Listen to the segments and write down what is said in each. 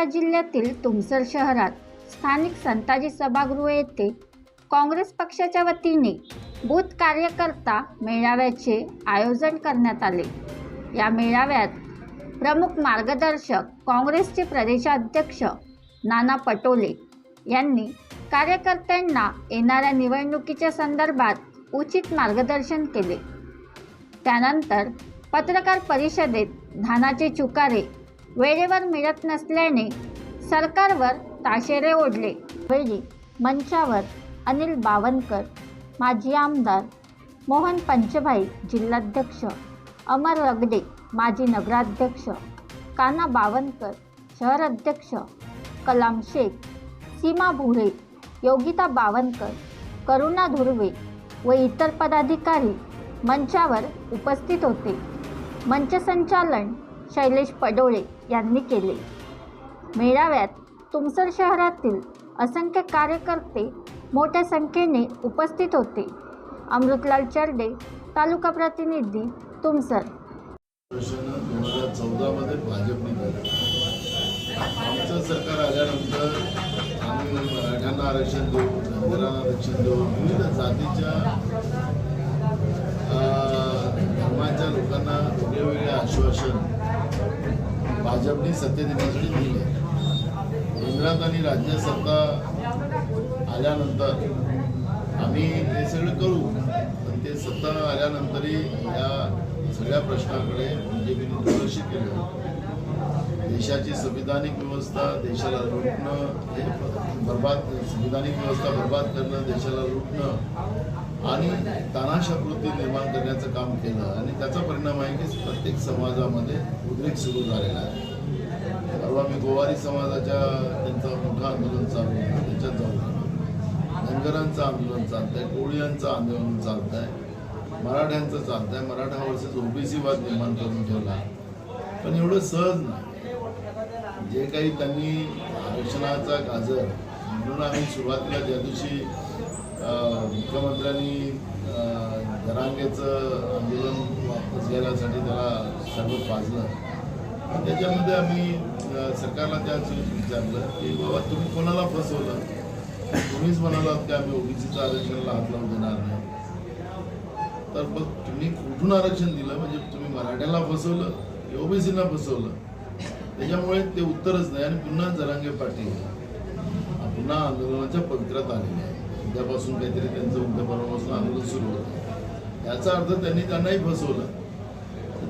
सातारा जिल्ह्यातील तुमसर शहरात स्थानिक संताजी सभागृह येथे काँग्रेस पक्षाच्या वतीने बूथ कार्यकर्ता मेळाव्याचे आयोजन करण्यात आले. या मेळाव्यात प्रमुख मार्गदर्शक काँग्रेसचे प्रदेशाध्यक्ष नाना पटोले यांनी कार्यकर्त्यांना येणाऱ्या निवडणुकीच्या संदर्भात उचित मार्गदर्शन केले. त्यानंतर पत्रकार परिषदेत धानाचे चुकारे वेळेवर मिळत नसल्याने सरकारवर ताशेरे ओढले. वेळी मंचावर अनिल बावनकर माजी आमदार मोहन पंचभाई जिल्हाध्यक्ष अमर रगडे माजी नगराध्यक्ष काना बावनकर शहर अध्यक्ष कलाम शेख सीमा भुरे योगिता बावनकर करुणा धुर्वे व इतर पदाधिकारी मंचावर उपस्थित होते. मंचसंचालन शैलेश पडोळे यांनी केले. मेळाव्यात तुमसर शहरातील असंख्य कार्यकर्ते मोठ्या संख्येने उपस्थित होते. अमृतलाल चर्डे तालुका प्रतिनिधी तुमसर. दोन हजार चौदामध्ये भाजपने आमचं सरकार आल्यानंतर आम्ही मराठ्यांना आरक्षण देऊ धनगरांना आरक्षण देऊ. विविध जातीच्या धर्माच्या लोकांना वेगवेगळे आश्वासन भाजपने सत्तेत येण्यासाठी दिले. केंद्रात आणि राज्य सत्ता आल्यानंतर आम्ही हे सगळं करू पण ते सत्ता आल्यानंतरही या सगळ्या प्रश्नाकडे बीजेपीने दुर्लक्ष केलं. देशाची संविधानिक व्यवस्था देशाला लुटणं हे बर्बाद संविधानिक व्यवस्था बर्बाद करणं देशाला लुटणं आणि तानाशाकृती निर्माण करण्याचं काम केलं. आणि त्याचा परिणाम आहे की प्रत्येक समाजामध्ये उद्रेक सुरू झालेला आहे. परवा मी गोवारी समाजाच्या त्यांचं मोठं आंदोलन चालू आहे. त्याच्यात जाऊन धनगरांचं आंदोलन चालत आहे कोळीयांचं आंदोलन चालत आहे मराठ्यांचं चालत आहे मराठा वर्सेस ओबीसी वाद निर्माण करून ठेवला. पण एवढं सहज नाही. जे काही त्यांनी आरक्षणाचा गाजर म्हणून आम्ही सुरुवातीला ज्या दिवशी मुख्यमंत्र्यांनी अं, आंदोलन वापस घेण्यासाठी त्याला सर्व पाजलं त्याच्यामध्ये आम्ही सरकारला त्या विचारलं की बाबा तुम्ही कोणाला फसवलं? तुम्हीच म्हणाला की आम्ही ओबीसीचं आरक्षणाला हात लावून देणार नाही. तर मग तुम्ही कुठून आरक्षण दिलं? म्हणजे तुम्ही मराठ्याला फसवलं की ओबीसीला फसवलं? त्याच्यामुळे ते उत्तरच नाही आणि पुन्हा जरांगे पाटील पुन्हा आंदोलनाच्या पवित्रात आलेले आहे उद्यापासून काहीतरी त्यांचं उद्यापासून आंदोलन सुरू होतं. याचा अर्थ त्यांनी त्यांनाही फसवलं.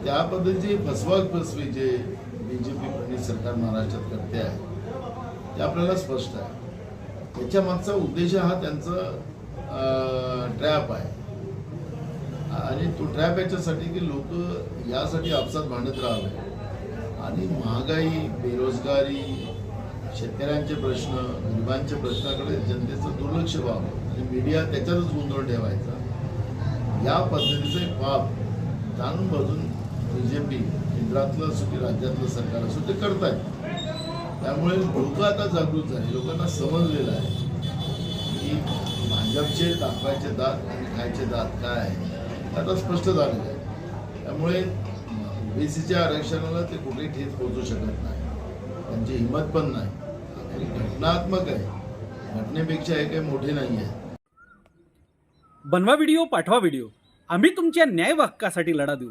त्या पद्धतीची फसवा फसवी जे बी जे पी प्रणित सरकार महाराष्ट्रात करते आहे ते आपल्याला स्पष्ट आहे. त्याच्या मागचा उद्देश हा त्यांचा ट्रॅप आहे. आणि तो ट्रॅप याच्यासाठी की लोक यासाठी आपसात भांडत राहावे. आणि महागाई बेरोजगारी शेतकऱ्यांचे प्रश्न गरिबांच्या प्रश्नाकडे जनतेचं दुर्लक्ष व्हावं. आणि मीडिया त्याच्यातच गोंधळ ठेवायचा. या पद्धतीचं एक पाप जाणून बाजून बी जे पी केंद्रातलं असो की राज्यातलं सरकार असो ते आहेत त्यामुळे लोक आता जागृत झाले लोकांना समजलेलं आहे की भाजपचे दाखवायचे दात आणि खायचे दात काय आहे हे आता स्पष्ट झालेलं आहे. त्यामुळे ओबीसीच्या आरक्षणाला ते कुठेही ठेच पोहोचू शकत नाही. त्यांची हिंमत पण नाही. घटनात्मक आहे. घटनेपेक्षा हे काही मोठे नाही आहे. बनवा व्हिडिओ पाठवा व्हिडिओ. आम्ही तुमच्या न्याय हक्कासाठी लढा देऊ.